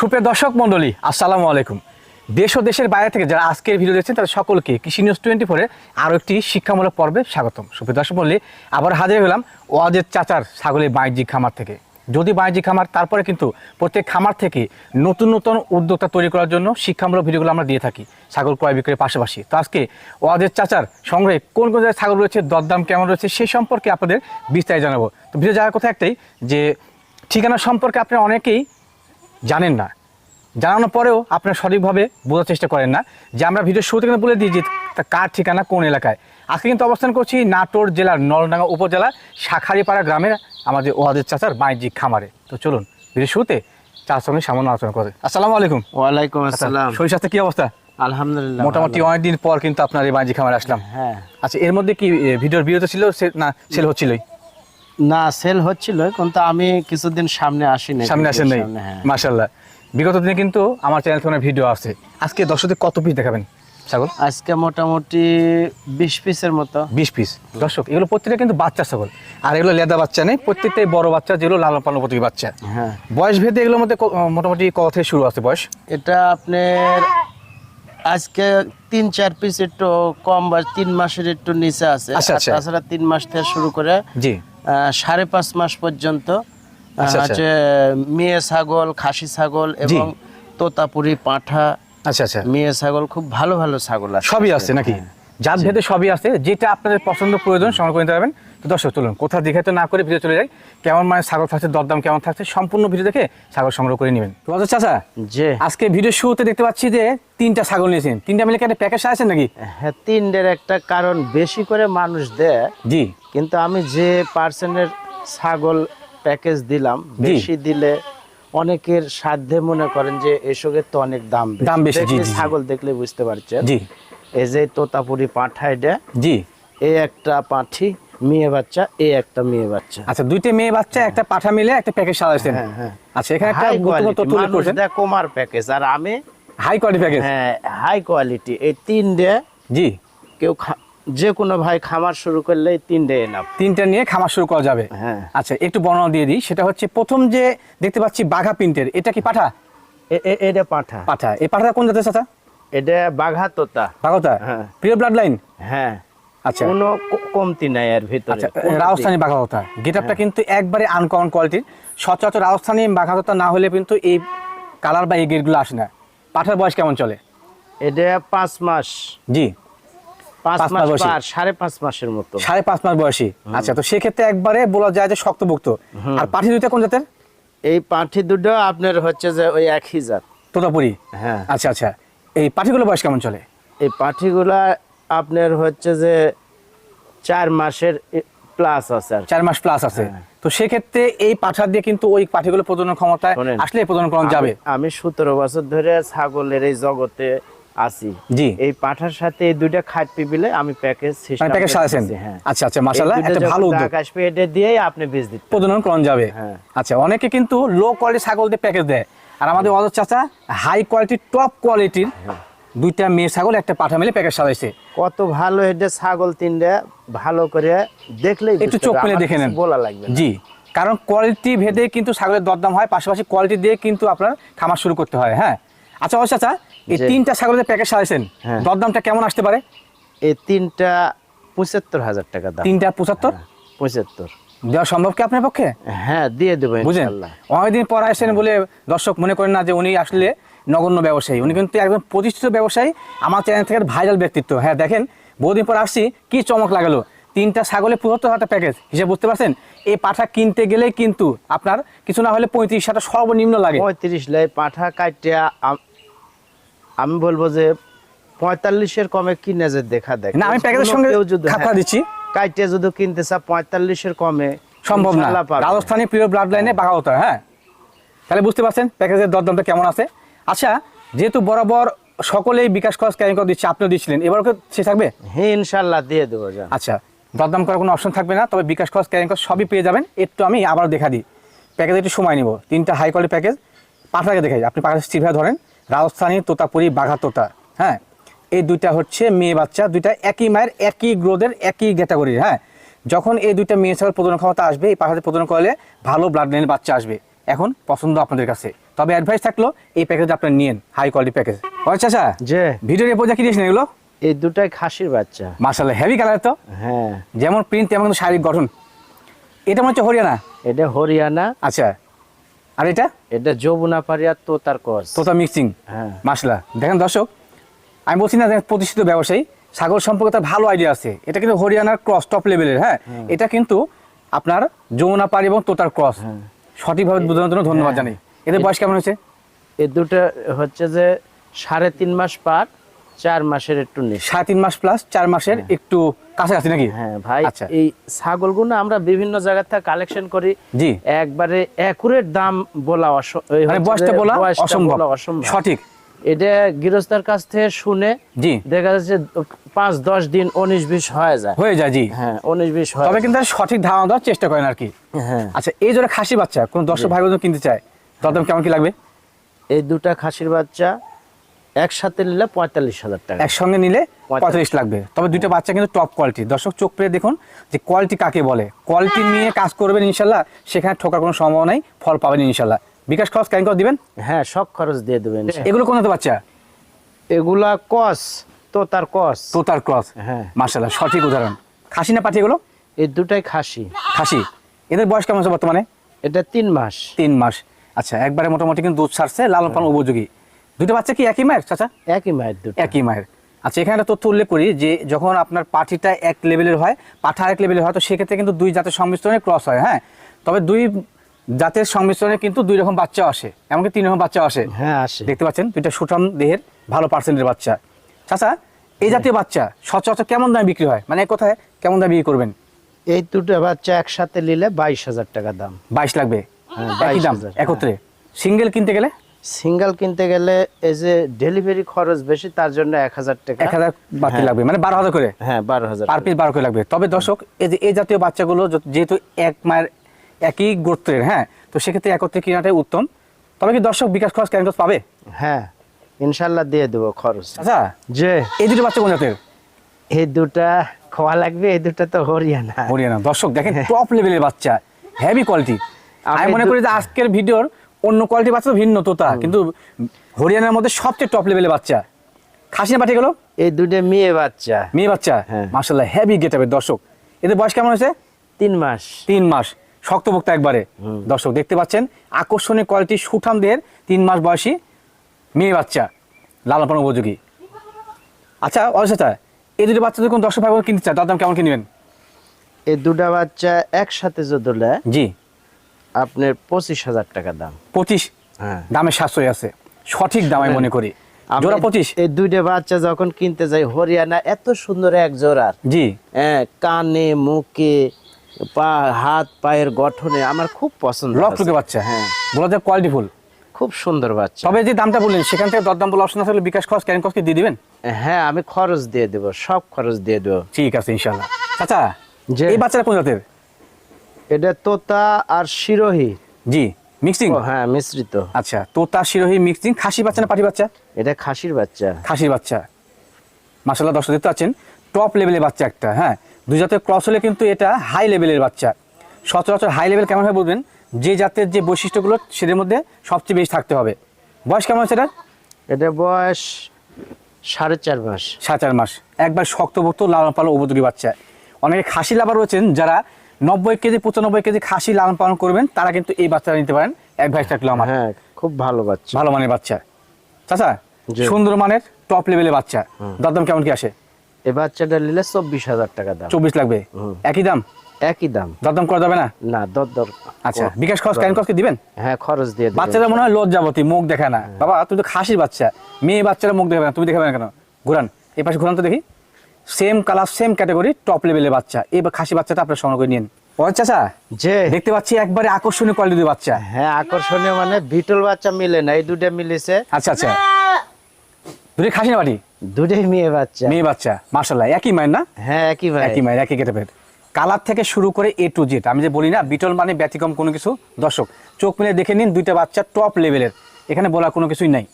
সুপ্রিয় দর্শক মণ্ডলী আসসালামু আলাইকুম। দেশ ও দেশের বাইরে থেকে যারা আজকের ভিডিও দেখছেন, তাদের সকলকে কৃষি নিউজ টোয়েন্টি ফোরে আরও একটি শিক্ষামূলক পর্বে স্বাগতম। সুপ্রিয় দর্শক মণ্ডলী আবার হাজির হলাম ওয়াজের চাচার ছাগলের বাণিজ্যিক খামার থেকে। যদি বাণিজ্যিক খামার, তারপরে কিন্তু প্রত্যেক খামার থেকে নতুন নতুন উদ্যোক্তা তৈরি করার জন্য শিক্ষামূলক ভিডিওগুলো আমরা দিয়ে থাকি, ছাগল ক্রয় বিক্রয়ের পাশাপাশি। তো আজকে ওয়াজের চাচার সংগ্রহে কোন কোন জায়গায় ছাগল রয়েছে, দরদাম কেমন রয়েছে সেই সম্পর্কে আপনাদের বিস্তারিত জানাব। তো ভিডিও যাওয়ার কথা একটাই যে, ঠিকানা সম্পর্কে আপনারা অনেকেই জানেন না। জানানোর পরেও আপনারা সঠিকভাবে বোঝার চেষ্টা করেন না যে আমরা ভিডিও শুরু থেকে বলে দিই যে কার ঠিকানা কোন এলাকায়। আজকে কিন্তু অবস্থান করছি নাটোর জেলার নলডাঙ্গা উপজেলা শাখারিপাড়া গ্রামের আমাদের ওয়াদের চাচার বাণিজ্যিক খামারে। তো চলুন ভিডিও শুরুতে চার সঙ্গে সামান্য আলোচনা করে। আসসালামু আলাইকুম। ওয়ালাইকুম আসসালাম। শরীর স্বাস্থ্য কি অবস্থা? আলহামদুলিল্লাহ মোটামুটি অনেকদিন পর কিন্তু আপনার এই বাণিজ্যিক খামারে আসলাম। হ্যাঁ। আচ্ছা এর মধ্যে কি ভিডিওর বিরত ছিল না সেল হচ্ছিলই? না সেল হচ্ছিল কিন্তু আমি কিছুদিন সামনে আসিনি। সামনে আসেন নাই? হ্যাঁ। বিগত দিনে কিন্তু আমার চ্যানেল থেকে ভিডিও আছে। আজকে দর্শকদের কত পিস দেখাবেন? ছাগল? আজকে মোটামুটি বিশ পিসের মতো। বিশ পিস দর্শক এগুলো প্রত্যেকটা কিন্তু বাচ্চা ছাগল। আর এগুলো লেদা বাচ্চা নেই প্রত্যেকটাই বড় বাচ্চা যেগুলো লালন পালন উপযোগী বাচ্চা। হ্যাঁ। বয়স ভেদে এগুলোর মধ্যে মোটামুটি কত থেকে শুরু আছে বয়স? এটা আপনার আজকে তিন চার পিস একটু কম বা তিন মাসের একটু নিচে আছে। আচ্ছা, আচ্ছা। তাছাড়া তিন মাস থেকে শুরু করে জি। সাড়ে পাঁচ মাস পর্যন্ত আছে আচ্ছা, আচ্ছা। হচ্ছে মেয়ে ছাগল খাসি ছাগল এবং তোতাপুরি পাঁঠা আচ্ছা আচ্ছা। মেয়ে ছাগল খুব ভালো ভালো ছাগল আছে। সবই আছে নাকি? জাত ভেদে সবই আছে। যেটা আপনাদের পছন্দ প্রয়োজন সংগ্রহ করে নিতে পারবেন। তো দর্শক চলুন কোথাও দেখে তো না করে ভিডিও চলে যাই। কেমন মানে ছাগল থাকছে দরদাম কেমন থাকছে সম্পূর্ণ ভিডিও দেখে ছাগল সংগ্রহ করে নেবেন। আচ্ছা চাচা যে আজকে ভিডিও শুরুতে দেখতে পাচ্ছি যে তিনটা ছাগল নিয়েছেন। তিনটা মিলে একটা প্যাকেজ আছেন নাকি? হ্যাঁ তিনটের একটা কারণ বেশি করে মানুষ দেয়। জি। কিন্তু আমি যে পার্সেন্টের ছাগল প্যাকেজ দিলাম বেশি দিলে অনেকের সাধ্যে মনে করেন যে এসবের তো অনেক দাম দাম বেশি। ছাগল দেখলে বুঝতে পারছেন। জি। এই যে তোতাপুরি পাঁঠাই দেয় জি। এই একটা পাঁঠি মেয়ে বাচ্চা এই একটা মেয়ে বাচ্চা। আচ্ছা দুইটা মেয়ে বাচ্চা একটা পাঠা মিলে একটা প্যাকেজ সাজাইছেন হ্যাঁ, হ্যাঁ। আচ্ছা এখানে একটা তথ্য উল্লেখ মানুষ করেছেন। দেয় কোমার প্যাকেজ আর আমি হাই কোয়ালিটি প্যাকেজ হ্যাঁ হাই কোয়ালিটি এই তিনটে জি। কেউ যে কোনো ভাই খামার শুরু করলে এই তিনটে এনাফ তিনটা নিয়ে খামার শুরু করা যাবে। হ্যাঁ। আচ্ছা একটু বর্ণনা দিয়ে দিই। সেটা হচ্ছে প্রথম যে দেখতে পাচ্ছি বাঘা প্রিন্টের এটা কি পাঠা? এ- এ- এটা পাঠা। পাঠা। এই পাঠাটা কোন জাতের চাচা? এটা বাঘা তোতা। বাঘতা হ্যাঁ। প্রিয় ব্লাড লাইন হ্যাঁ। আচ্ছা। কোনো কমতি নাই এর ভিতরে। আচ্ছা রাজস্থানী হ্যাঁ। কিন্তু একবারে আনকমন কোয়ালিটির সচরাচর রাজস্থানী না হলে কিন্তু এই কালার বা এই গেটগুলো আসে না। পাঠার বয়স কেমন চলে? এটা পাঁচ মাস। জি। পাঁচ মাস সাড়ে পাঁচ মাসের মতো। সাড়ে পাঁচ মাস বয়সী। আচ্ছা তো সেক্ষেত্রে একবারে বলা যায় যে শক্তভুক্ত। আর পাঠি দুইটা কোন জাতের? এই পাঁঠি দুটো আপনার হচ্ছে যে ওই একই জাত। তোতাপুরি। হ্যাঁ। আচ্ছা আচ্ছা। এই পাঠিগুলো বয়স কেমন চলে? এই পাঁঠিগুলা আপনার হচ্ছে যে চার মাসের প্লাস আছে চার মাস প্লাস আছে। হ্যাঁ। তো সেক্ষেত্রে এই পাঠা দিয়ে কিন্তু ওই পাঠিগুলো প্রজনন ক্ষমতায় আসলে প্রজনন করানো যাবে। আমি- সতেরো বছর ধরে ছাগলের এই জগতে আছি। জি। এই পাঠার সাথে এই দুইটা খাট পিবিলে আমি প্যাকেজ মানে প্যাকেজ হ্যাঁ। আচ্ছা আচ্ছা মাশাআল্লাহ একটা ভালো উদ্যোগ। আকাশ পেয়ে এটা আপনি বীজ দিতে প্রজনন করানো যাবে। হ্যাঁ। আচ্ছা অনেকে কিন্তু লো কোয়ালিটি ছাগল দিয়ে প্যাকেজ দেয়। আর আমাদের অজর চাচা হাই কোয়ালিটি টপ কোয়ালিটির। দুইটা মেয়ে ছাগল একটা পাঠা মিলে প্যাকেট সাজাইছে। কত ভালো এটা ছাগল তিনটা ভালো করে দেখলেই একটু চোখ মেলে দেখে নেন। বলা লাগবে জি কারণ কোয়ালিটি ভেদে কিন্তু ছাগলের দরদাম হয় পাশাপাশি কোয়ালিটি দিয়ে কিন্তু আপনার খামার শুরু করতে হয় হ্যাঁ। আচ্ছা অবশ্য চাচা এই তিনটা ছাগলের প্যাকেজ সাজাইছেন হ্যাঁ। দরদামটা কেমন আসতে পারে? এই তিনটা পঁচাত্তর হাজার টাকা দাম। তিনটা পঁচাত্তর? পঁচাত্তর। দেওয়া সম্ভব কি আপনার পক্ষে? হ্যাঁ দিয়ে দেবো বুঝলেন অনেকদিন পর আসেন বলে দর্শক মনে করেন না যে উনি আসলে নগণ্য ব্যবসায়ী। উনি কিন্তু একদম প্রতিষ্ঠিত ব্যবসায়ী আমার চ্যানেল থেকে ভাইরাল ব্যক্তিত্ব। হ্যাঁ দেখেন বহুদিন পর আসছি কি চমক লাগালো। তিনটা ছাগলে পঁচাত্তর হাজার প্যাকেজ হিসেবে বুঝতে পারছেন? এই পাঠা কিনতে গেলেই কিন্তু আপনার কিছু না হলে পঁয়ত্রিশ হাজার সর্বনিম্ন লাগে। পঁয়ত্রিশ লাই পাঠা কাটিয়া আমি বলব যে পঁয়তাল্লিশের কমে কি যে দেখা দেখ। না আমি প্যাকেজের সঙ্গে খাতা হ্যাঁ, দিচ্ছি। কাইটে যদি কিনতে চা পঁয়তাল্লিশের কমে সম্ভব না। রাজস্থানী প্রিয় ব্লাড লাইনে বাঘা হতো হ্যাঁ? তাহলে বুঝতে পারছেন প্যাকেজের দরদামটা কেমন আছে। আচ্ছা যেহেতু বরাবর সকলেই বিকাশ খরচ ক্যারিং করে দিচ্ছে আপনিও দিচ্ছিলেন এবারও কি সে থাকবে? হ্যাঁ ইনশাল্লাহ দিয়ে দেবো আচ্ছা দরদাম করার কোনো অপশন থাকবে না তবে বিকাশ খরচ ক্যারিং খরচ সবই পেয়ে যাবেন। একটু আমি আবার দেখা দিই। প্যাকেজে একটু সময় নিব। তিনটা হাই কোয়ালিটি প্যাকেজ পাঠাকে দেখাই। আপনি পাখা স্টিভা ধরেন রাজস্থানী তোতাপুরি বাঘা তোতা হ্যাঁ? এই দুইটা হচ্ছে মেয়ে বাচ্চা দুইটা একই মায়ের একই গ্রোথের একই ক্যাটাগরির হ্যাঁ? যখন এই দুইটা মেয়ে ছাগল প্রজনন ক্ষমতা আসবে এই পাখাতে প্রজনন করলে ভালো ব্লাড লাইনের বাচ্চা আসবে। এখন পছন্দ আপনাদের কাছে। তবে অ্যাডভাইস থাকল এই প্যাকেজ আপনার নিয়েন হাই কোয়ালিটি প্যাকেজ ও চাচা যে ভিডিওর এরপর যা দিয়েছেন এগুলো? এই দুটাই খাসির বাচ্চা। মার্শাল্লাহ হেভি কালার তো? হ্যাঁ। যেমন প্রিন্ট তেমন শারীরিক গঠন। এটা মনে হচ্ছে হরিয়ানা? এটা হরিয়ানা। আচ্ছা। আর এটা? এটা যমুনা পারিয়া তোতার কস তোতা মিক্সিং হ্যাঁ। মাসলা দেখেন দর্শক আমি বলছি না যে প্রতিষ্ঠিত ব্যবসায়ী ছাগল সম্পর্কে তার ভালো আইডিয়া আছে। এটা কিন্তু হরিয়ানার ক্রস টপ লেভেলের হ্যাঁ? এটা কিন্তু আপনার যমুনা পাড়ি এবং তোতার ক্রস সঠিকভাবে বোঝানোর জন্য ধন্যবাদ জানাই। এদের বয়স কেমন হয়েছে? এই দুটো হচ্ছে যে সাড়ে তিন মাস পার চার মাসের একটু নিচে। সাড়ে তিন মাস প্লাস চার মাসের একটু কাছাকাছি নাকি? হ্যাঁ ভাই আচ্ছা। এই ছাগলগুলো আমরা বিভিন্ন জায়গা থেকে কালেকশন করি। জি। একবারে একুরেট দাম বলা মানে বয়সটা বলা অসম্ভব। সঠিক। এটা গৃহস্থের কাছ থেকে শুনে জি। দেখা যাচ্ছে পাঁচ দশ দিন উনিশ বিশ হয়ে যায়। হয়ে যায় জি। হ্যাঁ উনিশ বিশ হয় তবে কিন্তু সঠিক ধারণা দেওয়ার চেষ্টা করেন আর কি। হ্যাঁ। আচ্ছা এই জন্য খাসি বাচ্চা কোন দর্শক ভাই বোন কিনতে চায়? দাম কেমন কি লাগবে? এই দুটা খাসির বাচ্চা একসাথে নিলে পঁয়তাল্লিশ হাজার টাকা। একসঙ্গে নিলে পঁয়তাল্লিশ। লাগবে। তবে দুইটা বাচ্চা কিন্তু টপ কোয়ালিটি দর্শক চোখ পেয়ে দেখুন যে কোয়ালিটি কাকে বলে। কোয়ালিটি নিয়ে কাজ করবেন ইনশাল্লাহ সেখানে ঠোকার কোনো সম্ভাবনা নাই ফল পাবেন ইনশাল্লাহ। বিকাশ খরচ কেন করে দিবেন? হ্যাঁ সব খরচ দিয়ে দেবেন। এগুলো কোন বাচ্চা? এগুলা কস তো তার কস। তোতার ক্রস হ্যাঁ। মার্শাল্লাহ সঠিক উদাহরণ। খাসি না পাঠি এগুলো? এই দুটাই খাসি। খাসি। এদের বয়স কেমন আছে বর্তমানে? এটা তিন মাস। তিন মাস। আচ্ছা একবারে মোটামুটি কিন্তু দুধ ছাড়ছে লালন পালন উপযোগী। দুটো বাচ্চা কি একই মায়ের চাচা? একই মায়ের দুটো। একই মায়ের। আচ্ছা এখানে একটা তথ্য উল্লেখ করি যে যখন আপনার পাঠিটা এক লেভেলের হয় পাঠা এক লেভেলের হয় তো সেক্ষেত্রে কিন্তু দুই জাতের সংমিশ্রণে ক্রস হয় হ্যাঁ? তবে দুই জাতের সংমিশ্রণে কিন্তু দুই রকম বাচ্চা আসে এমনকি তিন রকম বাচ্চা আসে। হ্যাঁ আসে। দেখতে পাচ্ছেন? দুইটা সুঠাম দেহের ভালো পার্সেন্টের বাচ্চা। চাচা এই জাতীয় বাচ্চা সচরাচর কেমন দামে বিক্রি হয়? মানে কথায় কেমন দামে বিক্রি করবেন? এই দুটো বাচ্চা একসাথে নিলে বাইশ হাজার টাকা দাম। বাইশ লাগবে। হ্যাঁ, একই দাম একত্রে। সিঙ্গেল কিনতে গেলে? সিঙ্গেল কিনতে গেলে এই যে ডেলিভারি খরচ বেশি তার জন্য এক হাজার টাকা। এক হাজার বাড়তি হ্যাঁ। লাগবে মানে বারো হাজার করে? হ্যাঁ বারো হাজার পার পিস বারো করে লাগবে। তবে দর্শক এই যে এই জাতীয় বাচ্চাগুলো যেহেতু এক মায়ের একই গোত্রের হ্যাঁ তো সেক্ষেত্রে একত্রে কেনাটাই উত্তম। তবে কি দর্শক বিকাশ খরচ কেন পাবে? হ্যাঁ ইনশাল্লাহ দিয়ে দেবো খরচ। আচ্ছা। যে এই দুটো বাচ্চা কোন জাতের? এই দুটা খাওয়া লাগবে এই দুটা তো হরিয়ানা। হরিয়ানা। দর্শক দেখেন টপ লেভেলের বাচ্চা হেভি কোয়ালিটি আমি মনে করি যে আজকের ভিডিওর অন্য কোয়ালিটির বাচ্চা ভিন্ন তোতা কিন্তু হরিয়ানার মধ্যে সবচেয়ে টপ লেভেলের বাচ্চা। খাসি না পাঠিয়ে গেল? এই দুটো মেয়ে বাচ্চা। মেয়ে বাচ্চা? হ্যাঁ। মার্শাল্লাহ হেভি গেটাবের দর্শক। এদের বয়স কেমন হয়েছে? তিন মাস। তিন মাস। শক্তভুক্ত একবারে। দর্শক দেখতে পাচ্ছেন আকর্ষণীয় কোয়ালিটি সুঠাম দেহের তিন মাস বয়সী মেয়ে বাচ্চা লালন পালন উপযোগী। আচ্ছা অবশ্যই এই দুটো বাচ্চা যখন দর্শক ভাই কিনতে চায় তার দাম কেমন কিনবেন? এই দুটা বাচ্চা একসাথে যদি জি। আপনার পঁচিশ হাজার টাকা দাম। পঁচিশ? হ্যাঁ। দামে সাশ্রয় আছে। সঠিক দাম আমি মনে করি। জোড়া পঁচিশ? এই দুইটা বাচ্চা যখন কিনতে যাই হরিয়ানা এত সুন্দর এক জোড়ার জি। হ্যাঁ কানে মুখে পা হাত পায়ের গঠনে আমার খুব পছন্দ বাচ্চা? হ্যাঁ। বলা যায় খুব সুন্দর বাচ্চা। তবে যে দামটা বললেন সেখান থেকে দরদাম বলে অপশন আসলে বিকাশ খরচ ক্যারিং খরচ কি দিয়ে দিবেন? হ্যাঁ আমি খরচ দিয়ে দেবো সব খরচ দিয়ে দেবো। ঠিক আছে ইনশাল্লাহ আচ্ছা এই বাচ্চারা কোন জাতের? এটা তোতা আর শিরোহি। জি মিক্সিং হ্যাঁ মিশ্রিত। আচ্ছা তোতা শিরোহী মিক্সিং খাসি বাচ্চা না পাটি বাচ্চা? এটা খাসির বাচ্চা। খাসির বাচ্চা। মাসাল্লাহ দর্শক দেখতে পাচ্ছেন? টপ লেভেলের বাচ্চা একটা হ্যাঁ? দুই জাতের ক্রস হলে কিন্তু এটা হাই লেভেলের বাচ্চা। সচরাচর হাই লেভেল কেমন হয় বলবেন যে জাতের যে বৈশিষ্ট্যগুলো সেদের মধ্যে সবচেয়ে বেশি থাকতে হবে। বয়স কেমন আছে এটা? এটা বয়স সাড়ে চার মাস। সাড়ে চার মাস। একবার শক্তভুক্ত লালন পালন উপযোগী বাচ্চা। অনেকে খাসি লাভার রয়েছেন যারা নব্বই কেজি পঁচানব্বই কেজি খাসি লালন পালন করবেন তারা কিন্তু এই বাচ্চাটা নিতে পারেন। অ্যাডভাইস থাকল আমার। হ্যাঁ খুব ভালো বাচ্চা। ভালো মানের বাচ্চা। চাচা সুন্দর মানের টপ লেভেলের বাচ্চা। দরদাম কেমন কি আসে? এই বাচ্চাটা নিলে চব্বিশ হাজার টাকা দাম। চব্বিশ লাগবে? একই দাম? একই দাম। দরদাম করা যাবে না? না দর দর আচ্ছা বিকাশ খরচ ক্যান খরচ কি দিবেন? হ্যাঁ খরচ দিয়ে। বাচ্চারা মনে হয় লজ্জাবতী মুখ দেখে না। বাবা তুমি তো খাসির বাচ্চা। মেয়ে বাচ্চারা মুখ দেখাবে না তুমি দেখাবে না কেন? ঘুরান এই পাশে ঘুরান তো দেখি। Same colour same category top লেভেলের বাচ্চা। এই খাসি বাচ্চাটা আপনার সংগ্রহ করে নিন চাচা? যে দেখতে পাচ্ছি একবারে আকর্ষণীয় কোয়ালিটির বাচ্চা। হ্যাঁ আকর্ষণীয় মানে বিটল বাচ্চা মিলে না এই দুটা মিলেছে। আচ্ছা আচ্ছা। খাসি না দুটাই মেয়ে বাচ্চা। মেয়ে বাচ্চা মার্শাল্লাহ একই মায়ের না? হ্যাঁ একই একই মায়ের একই গেটেপের কালার থেকে শুরু করে এ টু জেড আমি যে বলি না বিটল মানে ব্যতিক্রম কোনো কিছু। দর্শক চোখ মিলে দেখে নিন দুইটা বাচ্চা টপ লেভেলের এখানে বলা কোনো কিছুই নাই।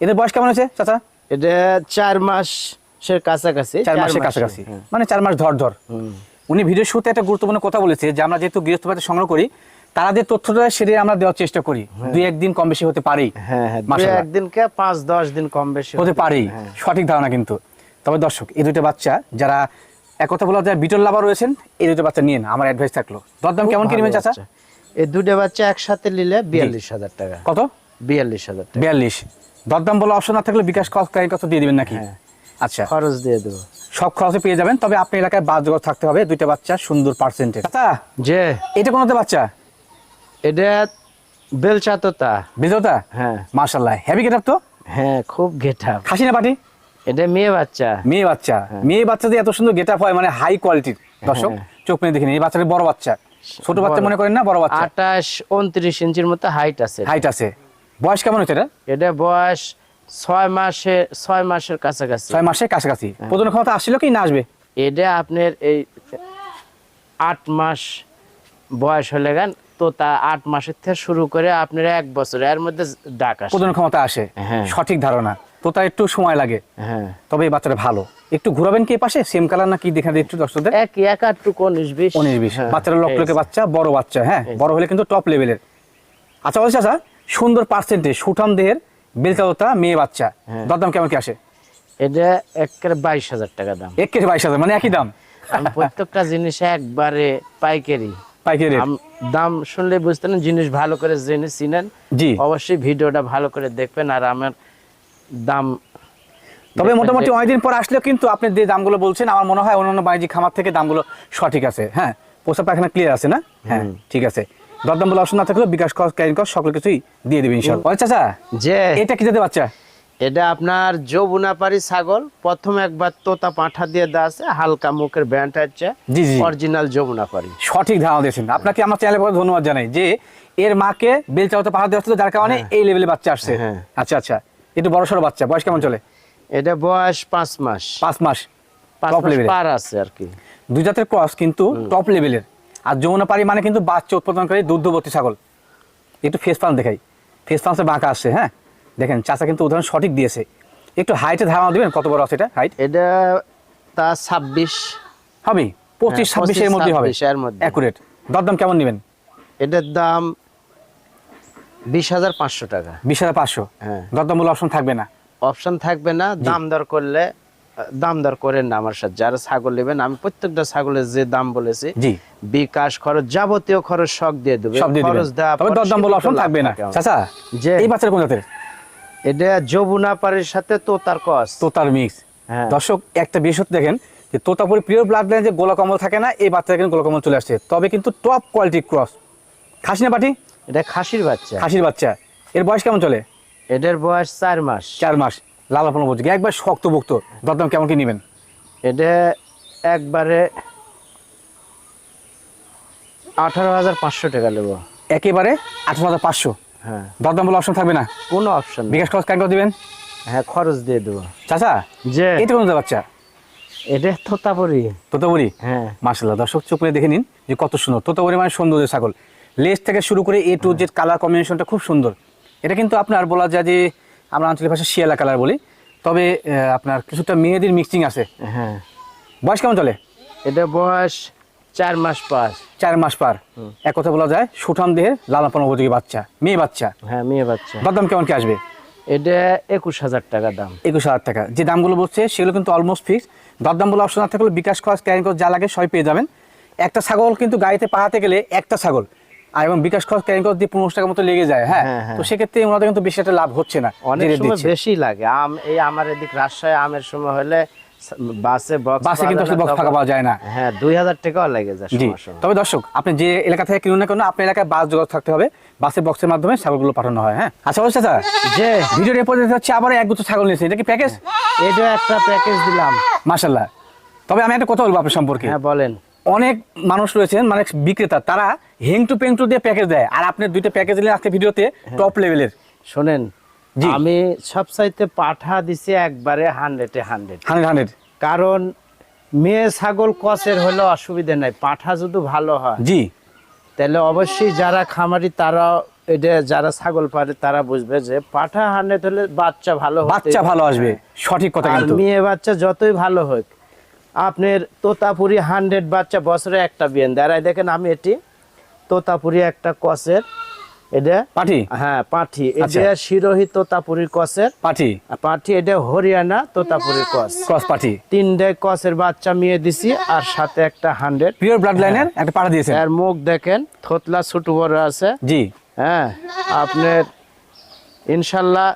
এদের বয়স কেমন আছে চাচা? এটা চার মাসের কাছাকাছি চার মাসের কাছাকাছি। হ্যাঁ। মানে চার মাস ধর ধর। উনি ভিডিও শুরুতে একটা গুরুত্বপূর্ণ কথা বলেছে যে আমরা যেহেতু গৃহস্থ বাড়িতে সংগ্রহ করি তারা যে তথ্যটা সেটাই আমরা দেওয়ার চেষ্টা করি। দুই একদিন কম বেশি হতে হ্যাঁ হ্যাঁ। একদিনকে পাঁচ দশ দিন কম বেশি হতে হ্যাঁ। সঠিক ধারণা কিন্তু। তবে দর্শক এই দুটো বাচ্চা যারা এক কথা বলা যায় বিটল লাভার রয়েছেন এই দুটো বাচ্চা নিন আমার অ্যাডভাইস থাকল। দরদাম কেমন কি নেবেন চাচা? এই দুটো বাচ্চা একসাথে নিলে বিয়াল্লিশ হাজার টাকা। কত? বিয়াল্লিশ হাজার বিয়াল্লিশ। দরদাম বলা অপশন না থাকলে বিকাশ কত দিয়ে দিবেন নাকি? হ্যাঁ। আচ্ছা। খরচ দিয়ে দেবো। সব খরচে পেয়ে যাবেন তবে আপনি এলাকায় বাদ থাকতে হবে দুইটা বাচ্চা সুন্দর পার্সেন্টেজ আচ্ছা যে এটা কোনতে বাচ্চা? এটা বেলচা তোতা বিজয়তা হ্যাঁ। মার্শাল্লাহ হেভি গেট তো? হ্যাঁ খুব গেটা খাসি না পাটি এটা মেয়ে বাচ্চা। মেয়ে বাচ্চা। মেয়ে বাচ্চা যে এত সুন্দর গেট হয় মানে হাই কোয়ালিটির দর্শক হ্যাঁ। চোখ মেয়ে দেখে এই বাচ্চাটা বড় বাচ্চা। ছোট বাচ্চা মনে করেন না বড় বাচ্চা। আঠাশ উনত্রিশ ইঞ্চির মতো হাইট আছে হাইট আছে। বয়স কেমন হচ্ছে এটা? এটা বয়স ছয় মাসে ছয় মাসের কাছাকাছি। ছয় মাসের কাছাকাছি। হ্যাঁ। প্রজনন ক্ষমতা আসছিল কি না আসবে? এটা আপনার এই আট মাস বয়স হলে গান তো তা আট মাসের থেকে শুরু করে আপনার এক বছর এর মধ্যে ডাক আসে। প্রজনন ক্ষমতা আসে। হ্যাঁ। সঠিক ধারণা। তো তার একটু সময় লাগে। হ্যাঁ। তবে এই বাচ্চাটা ভালো। একটু ঘুরাবেন কি পাশে? সেম কালার না কি দেখা একটু দর্শকদের? এক এক আটটুকু উনিশ বিশ। উনিশ বিশ। হ্যাঁ, বাচ্চারা লক্ষ লক্ষ বাচ্চা বড় বাচ্চা হ্যাঁ? বড় হলে কিন্তু টপ লেভেলের আচ্ছা বলছি আচ্ছা সুন্দর পার্সেন্টেজ সুঠাম দেহের মেয়ে বাচ্চা। হ্যাঁ। দরদাম কেমন কি আসে? এটা একেবারে বাইশ হাজার টাকা দাম। এক কেজি বাইশ হাজার মানে একই দাম? প্রত্যেকটা জিনিস একবারে পাইকারি। পাইকারি দাম শুনলে বুঝতে না জিনিস ভালো করে জেনে চিনেন। জি। অবশ্যই ভিডিওটা ভালো করে দেখবেন আর আমার দাম তবে মোটামুটি অনেকদিন পর আসলেও কিন্তু আপনি যে দামগুলো বলছেন আমার মনে হয় অন্যান্য বাণিজ্যিক খামার থেকে দামগুলো সঠিক আছে। হ্যাঁ পোষা পায়খানা ক্লিয়ার আছে না? হ্যাঁ ঠিক আছে। দরদাম বলে অপশন না থাকলেও বিকাশ কস ক্যারিং কস সকল কিছুই দিয়ে দেবেন ইনশাল্লাহ। আচ্ছা আচ্ছা যে এটা কি যেতে বাচ্চা? এটা আপনার যৌবনাপারি ছাগল। প্রথম একবার তোতা পাঁঠা দিয়ে দেওয়া আছে হালকা মুখের ব্যান্ড হচ্ছে জি, জি। অরিজিনাল যৌবনাপারি সঠিক ধারণা দিয়েছেন। আপনাকে আমার চ্যানেলের পরে ধন্যবাদ জানাই যে এর মাকে বেলচাওতে পাহাড় দেওয়া হচ্ছিল যার কারণে এই লেভেলে বাচ্চা আসছে। হ্যাঁ। আচ্ছা আচ্ছা। একটু বড় সড়ো বাচ্চা বয়স কেমন চলে? এটা বয়স পাঁচ মাস। পাঁচ মাস। টপ লেভেলে পার আছে আর কি। দুই জাতের ক্রস কিন্তু টপ লেভেলের আর যমুনাপাড়ি মানে কিন্তু বাচ্চা উৎপাদনকারী দুগ্ধবর্তী ছাগল। একটু ফেস পান দেখাই। ফেস পান্সে বাঁকা আসছে হ্যাঁ? দেখেন চাচা কিন্তু উদাহরণ সঠিক দিয়েছে। একটু হাইটে ধারণা দিবেন কত বড় আছে এটা হাইট এটা তা ছাব্বিশ। হবে পঁচিশ হ্যাঁ, ছাব্বিশের মধ্যে হবে। 26 এর মধ্যে। অ্যাকুরেট দরদাম কেমন নেবেন? এটার দাম বিশ হাজার পাঁচশো টাকা। বিশ হাজার পাঁচশো। হ্যাঁ। দরদাম মূল্য অপশন থাকবে না। অপশন থাকবে না। দাম দর করলে দাম দর করেন না আমার সাথে। যারা ছাগল নেবেন আমি প্রত্যেকটা ছাগলের যে দাম বলেছি বিকাশ খরচ যাবতীয় খরচ সব দিয়ে দেবে। সব দিয়ে খরচ দেওয়া তবে বলে অপশন থাকবে না। থাকে চাচা যে এই বাচ্চার কোন জাতের? এটা যমুনাপাড়ির সাথে তোতার কস। তোতার মিক্স হ্যাঁ। দর্শক একটা বিশেষত দেখেন যে তোতাপুরি প্রিয় ব্লাড লাইন যে গোলাকমল থাকে না এই বাচ্চা কিন্তু গোলাকমল চলে আসছে। তবে কিন্তু টপ কোয়ালিটি ক্রস খাসি না পাটি এটা খাসির বাচ্চা। খাসির বাচ্চা। এর বয়স কেমন চলে? এটার বয়স চার মাস। চার মাস। লালাপন বুঝি একবার শক্তভুক্ত। দরদাম কেমন কি নেবেন? এটা একবারে আঠারো হাজার পাঁচশো টাকা নেব। একেবারে আঠারো হাজার পাঁচশো? হ্যাঁ। দরদাম বলে অপশন থাকবে না? কোনো অপশন বিকাশ খরচ কেন দিবেন? হ্যাঁ খরচ দিয়ে দেবো। চাচা যে এটা কোন বাচ্চা। এটা তোতাপুরি। তোতাপুরি? হ্যাঁ। মার্শাল্লাহ দর্শক চোখ দেখে নিন যে কত সুন্দর। তোতাপুরি মানে সৌন্দর্য ছাগল। লেজ থেকে শুরু করে এ টু জেড কালার কম্বিনেশনটা খুব সুন্দর। এটা কিন্তু আপনার বলা যায় যে আমরা আঞ্চলিক ভাষায় শিয়ালা কালার বলি। তবে আপনার কিছুটা মেয়েদের মিক্সিং আছে। হ্যাঁ। বয়স কেমন চলে? এটা বয়স চার মাস পাস চার মাস পার। এক কথা বলা যায় সুঠাম দেহের লালাপন উপযোগী বাচ্চা মেয়ে বাচ্চা। হ্যাঁ মেয়ে বাচ্চা। দরদাম কেমন কি আসবে? এটা একুশ হাজার টাকা দাম। একুশ হাজার টাকা। যে দামগুলো বলছে সেগুলো কিন্তু অলমোস্ট ফিক্স দরদাম বলে অপশন না থাকলে বিকাশ খরচ ক্যারিং খরচ যা লাগে সবই পেয়ে যাবেন। একটা ছাগল কিন্তু গাড়িতে পাহাতে গেলে একটা ছাগল আর এবং বিকাশ খরচ ক্যারিং খরচ দিয়ে পনেরো টাকার মতো লেগে যায় হ্যাঁ? হ্যাঁ, হ্যাঁ। তো সেক্ষেত্রে ওনাদের কিন্তু বেশি একটা লাভ হচ্ছে না অনেক সময় বেশি লাগে। আম এই আমার এদিক রাজশাহী আমের সময় হলে স- বাসে বক্স বাসে কিন্তু আসলে বক্স ফাঁকা পাওয়া যায় না। হ্যাঁ দুই হাজার টাকাও লেগে যায় জি। সময় সময়। তবে দর্শক আপনি যে এলাকা থেকে কিনুন না কেন আপনার এলাকায় বাস যোগাযোগ থাকতে হবে। বাসের বক্সের মাধ্যমে ছাগলগুলো পাঠানো হয় হ্যাঁ? আচ্ছা বলছে স্যার। যে হচ্ছে আবার এক ছাগল নিয়েছে। এটা কি প্যাকেজ এটা একটা প্যাকেজ দিলাম। মাশাল্লাহ তবে আমি একটা কথা বলব আপনার সম্পর্কে। হ্যাঁ বলেন। অনেক মানুষ রয়েছেন মানে বিক্রেতা তারা হেংটু পেংটু দিয়ে প্যাকেজ দেয়। আর আপনি দুইটা প্যাকেজ দিলেন আজকে ভিডিওতে টপ লেভেলের শোনেন। আমি সবসাইতে পাঠা দিছি একবারে হান্ড্রেডে হান্ড্রেড হান্ড্রেড হান্ড্রেড কারণ মেয়ে ছাগল কসের হলে অসুবিধা নাই পাঠা যদি ভালো হয় জি। তাহলে অবশ্যই যারা খামারি তারা এটা যারা ছাগল পারে তারা বুঝবে যে পাঠা হান্ড্রেড হলে বাচ্চা ভালো বাচ্চা ভালো আসবে সঠিক কথা মেয়ে বাচ্চা যতই ভালো হোক আপনার তোতাপুরি হান্ড্রেড বাচ্চা বছরে একটা বিয়েন দাঁড়ায় দেখেন আমি এটি তোতাপুরি একটা কসের এটা পাঠি? হ্যাঁ পাঠি। আচ্ছা। এটা শিরোহী তোতাপুরির কসের পাঠি? পাঠি এটা হরিয়ানা কস। ক্রস পাঠি। তিনটে কসের বাচ্চা মিয়ে দিছি আর সাথে একটা হান্ড্রেড। পিওর ব্লাড লাইনের একটা এর মুখ দেখেন থতলা ছোট বড় আছে। জি। হ্যাঁ আপনার ইনশাল্লাহ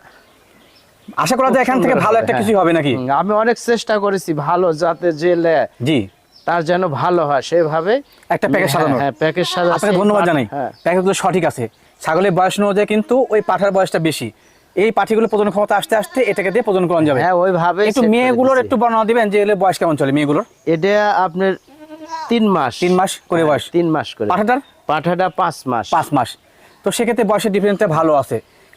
আশা করা যায় এখান থেকে ভালো একটা হ্যাঁ। কিছু হবে নাকি? আমি অনেক চেষ্টা করেছি ভালো যাতে জেলে জি। তার যেন ভালো হয় সেভাবে। একটা প্যাকেজ সাজানো হ্যাঁ প্যাকেজ সাজানো আপনাকে ধন্যবাদ জানাই। হ্যাঁ। প্যাকেজগুলো সঠিক আছে। ছাগলের বয়স অনুযায়ী কিন্তু ওই পাঠার বয়সটা বেশি। এই পাঠিগুলো প্রজন ক্ষমতা আসতে আসতে এটাকে দিয়ে প্রজন করানো যাবে। হ্যাঁ ওইভাবে একটু মেয়েগুলোর একটু বর্ণনা দিবেন যে এগুলো বয়স কেমন চলে মেয়েগুলোর? এটা আপনার তিন মাস। তিন মাস করে বয়স। তিন মাস করে। পাঠাটার? পাঠাটা পাঁচ মাস। পাঁচ মাস। তো সেক্ষেত্রে বয়সের ডিফারেন্সটা ভালো আছে।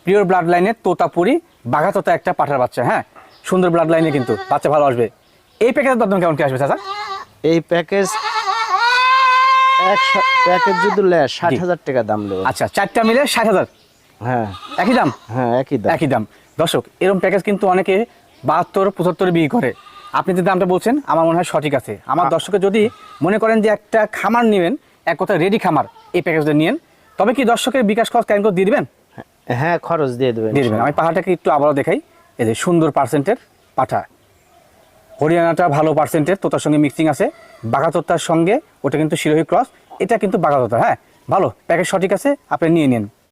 পিওর ব্লাড লাইনের তোতাপুরি বাঘা তোতা একটা পাঠার বাচ্চা হ্যাঁ? সুন্দর ব্লাড লাইনে কিন্তু বাচ্চা ভালো আসবে। এই প্যাকেজের দাম কেমন কি আসবে চাচা? এই প্যাকেজ এক প্যাকেজ যদি ষাট হাজার টাকা দাম আচ্ছা চারটা মিলে ষাট হাজার? হ্যাঁ। একই দাম? হ্যাঁ একই দাম। একই দাম। দর্শক এরকম প্যাকেজ কিন্তু অনেকে বাহাত্তর পঁচাত্তরে বিক্রি করে। আপনি যে দামটা বলছেন আমার মনে হয় সঠিক আছে। আমার দর্শকের যদি মনে করেন যে একটা খামার নেবেন এক কথা রেডি খামার এই প্যাকেজটা নিয়েন তবে কি দর্শকের বিকাশ খরচ কেন দিয়ে দিবেন? হ্যাঁ খরচ দিয়ে দেবেন দিয়ে দেবেন। আমি পাহাড়টাকে একটু আবারও দেখাই। এই যে সুন্দর পার্সেন্টের পাঠা। হরিয়ানাটা ভালো পার্সেন্টের তোতার সঙ্গে মিক্সিং আছে। বাঘা তোতার সঙ্গে ওটা কিন্তু শিরোহী ক্রস এটা কিন্তু বাঘাতোতা হ্যাঁ? ভালো প্যাকেজ সঠিক আছে আপনি নিয়ে নিন।